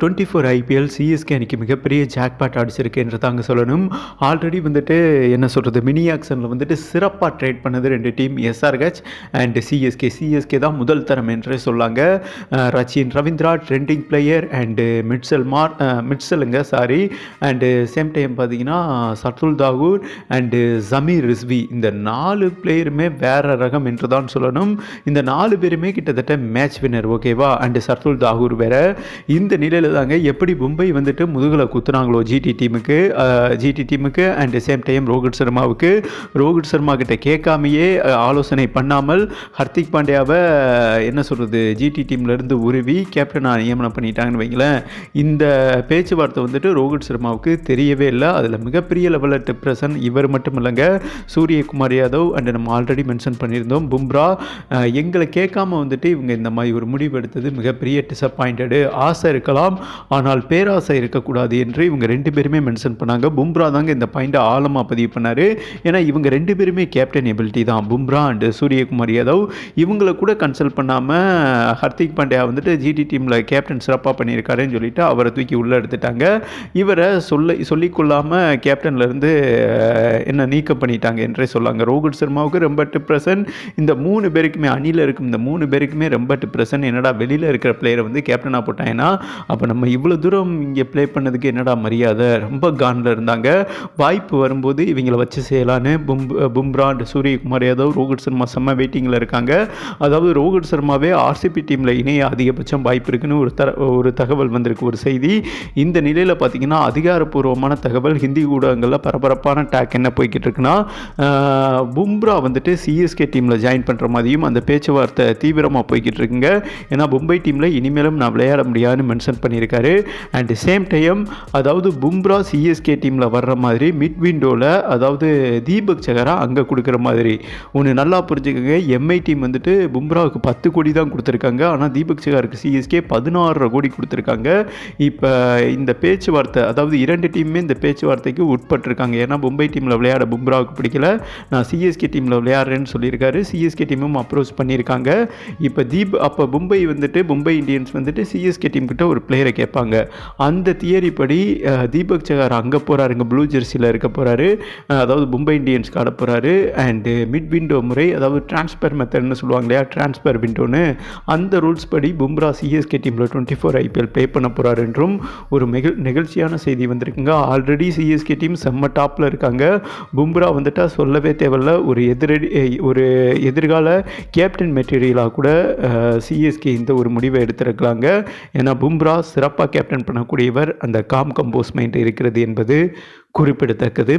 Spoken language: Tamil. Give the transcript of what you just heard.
டுவெண்ட்டி ஃபோர் ஐபிஎல் சிஎஸ்கே அன்றைக்கி மிகப்பெரிய ஜாக்பாட் அடிச்சிருக்கு என்று தாங்க சொல்லணும். ஆல்ரெடி வந்துட்டு என்ன சொல்கிறது மினி ஆக்ஷனில் வந்துட்டு சிறப்பாக ட்ரேட் பண்ணது ரெண்டு team SRH and CSK CSK தான் முதல் தரம் என்று சொல்லாங்க. Rachin Ravindra trending player and Mitchell மார் மிட்சலுங்க சாரி அண்டு சேம் டைம் பார்த்தீங்கன்னா சத்துல் தாகூர் அண்டு ஜமீர் ரிஸ்வி இந்த நாலு பிளேயருமே வேற ரகம் என்று தான் சொல்லணும். இந்த நாலு பேருமே கிட்டத்தட்ட மேட்ச் வின்னர் ஓகேவா அண்டு சர்துல் தாகூர் வேற. இந்த நிலையில் தாங்க எப்படி மும்பை வந்துட்டு முதுகில் குத்துனாங்களோ ஜிடி டீமுக்கு ஜிடி டீமுக்கு அண்ட் சேம் டைம் ரோஹித் சர்மாவுக்கு. ரோஹித் சர்மா கிட்ட கேட்காமையே ஆலோசனை பண்ணாமல் ஹர்திக் பாண்டியாவை என்ன சொல்கிறது ஜிடி டீம்லேருந்து உருவி கேப்டனாக நியமனம் பண்ணிட்டாங்கன்னு வைங்களேன். இந்த பேச்சுவார்த்தை வந்துட்டு ரோஹித் சர்மாவுக்கு தெரியவே இல்லை. அதில் மிகப்பெரிய லெவலில் டிப்ரெஷன் இவர் மட்டும் இல்லைங்க சூரியகுமார் யாதவ் அண்ட் நம்ம ஆல்ரெடி மென்ஷன் பண்ணியிருந்தோம். பும்ரா எங்களை கேட்காம வந்துட்டு இவங்க இந்த மாதிரி ஒரு முடிவு எடுத்தது மிகப்பெரிய டிசப்பாயிண்டடு ஆசை இருக்கலாம் ஆனால் பேராசை இருக்கக்கூடாது என்று இவங்க ரெண்டு பேருமே மென்ஷன் பண்ணாங்க. பும்ரா தாங்க இந்த பாயிண்ட்டை ஆழமாக பதிவு பண்ணார். ஏன்னா இவங்க ரெண்டு பேருமே கேப்டன் எபிலிட்டி தான். பும்ரா அண்டு சூரியகுமார் யாதவ் இவங்கள கூட கன்சல்ட் பண்ணாமல் ஹர்திக் பாண்டியா வந்துட்டு ஜிடி டீமில் கேப்டன் சிறப்பாக பண்ணியிருக்காருன்னு சொல்லிட்டு அவரை தூக்கி உள்ளே எடுத்துட்டாங்க. இவரை சொல்ல சொல்லிக்கொள்ளாமல் கேப்டன்லேருந்து என்ன நீக்கம் பண்ணிட்டாங்க என்றே சொல்லாங்க. ரோஹித் சர்மாவுக்கு ரொம்ப டிப்ரெஷன் இந்த மூணு பேருக்குமே அணியில் இருக்கும் இந்த மூணு பேருக்குமே ரொம்ப டிப்ரெஷன் என்னடா வெளியில் இருக்கிற பிளேயரை வந்து கேப்டனாக போட்டாங்கன்னா அப்போ நம்ம இவ்வளோ தூரம் இங்கே ப்ளே பண்ணதுக்கு என்னடா மரியாதை? ரொம்ப கானில் இருந்தாங்க. வாய்ப்பு வரும்போது இவங்களை வச்சு செய்யலான்னு பும் பும்ரா சூரியகுமார் யாதவ் ரோஹித் சர்மா செம்ம வெயிட்டிங்கில் இருக்காங்க. அதாவது ரோஹித் சர்மாவே ஆர்சிபி டீமில் இணைய அதிகபட்சம் வாய்ப்பு இருக்குன்னு ஒரு தர ஒரு தகவல் வந்திருக்கு ஒரு செய்தி. இந்த நிலையில் பார்த்தீங்கன்னா அதிகாரப்பூர்வமான தகவல் ஹிந்தி ஊடகங்களில் பரபரப்பான டேக் என்ன போய்கிட்டு இருக்குன்னா பும்ரா வந்துட்டு சிஎஸ்கே டீமில் ஜாயின் பண்ணுற மாதிரியும் அந்த பேச்சுவார்த்தை தீவிரமாக போய்கிட்டு இருக்குங்க. ஏன்னா மும்பை டீமில் இனிமேலும் நான் விளையாட முடியாதுன்னு மென்ஷன் பண்ணியிருக்காரு. அண்ட் சேம் டைம் அதாவது பும்ரா சிஎஸ்கே டீமில் வர்ற மாதிரி மிட் விண்டோவில் அதாவது தீபக் சகரா அங்கே கொடுக்குற மாதிரி. ஒன்று நல்லா புரிஞ்சுக்கோங்க. எம்ஐ டீம் வந்துட்டு பும்ராவுக்கு பத்து கோடி தான் கொடுத்துருக்காங்க. ஆனால் தீபக் சகாருக்கு சிஎஸ்கே பதினாறரை கோடி கொடுத்துருக்காங்க. இப்போ இந்த பேச்சுவார்த்தை அதாவது இரண்டு டீமுமே இந்த பேச்சுவார்த்தைக்கு உட்பட்டிருக்காங்க. ஏன்னா மும்பை டீமில் விளையாட பும்ராவுக்கு பிடிக்கல. நான் சிஎஸ்கே டீமில் விளையாடுறேன்னு சொல்லியிருக்காரு. சிஎஸ்கே டீமும் அப்ரோச் பண்ணியிருக்காங்க. இப்போ தீப் அப்போ மும்பை வந்துட்டு மும்பை இந்தியன்ஸ் வந்துட்டு சிஎஸ்கே டீம் கிட்ட ஒரு பிளேயரை கேட்பாங்க. அந்த தியரி படி தீபக் சகார் அங்கே போகிறாருங்க ப்ளூ ஜெர்சியில் இருக்க போகிறாரு அதாவது மும்பை இந்தியன்ஸ்க்கு ஆட போகிறாரு அண்டு மிட் விண்டோ முறை அதாவது ட்ரான்ஸ்ஃபர் மெத்தட்னு சொல்லுவாங்க இல்லையா? ட்ரான்ஸ்ஃபர் விண்டோன்னு அந்த ரூல்ஸ் படி பும்ரா சிஎஸ்கே டீமில் டுவெண்ட்டி ஃபோர் ஐபிஎல் ப்ளே பண்ண போகிறாரு என்றும் ஒரு மிக நிகழ்ச்சியான செய்தி வந்திருக்குங்க. ஆல்ரெடி சிஎஸ்கே டீம் செம்ம டாப்பில் இருக்காங்க. பும்ரா வந்துட்டா சொல்லவே தேவையில்ல. ஒரு எதிரடி ஒரு எதிர்கால கேப்டன் மெட்டீரியலாக கூட சிஎஸ்கே இந்த ஒரு முடிவை எடுத்திருக்கலாங்க. ஏன்னா பும்ரா சிறப்பாக கேப்டன் பண்ணக்கூடியவர் அந்த காம் கம்போஸ் மைண்ட் இருக்கிறது என்பது குறிப்பிடத்தக்கது.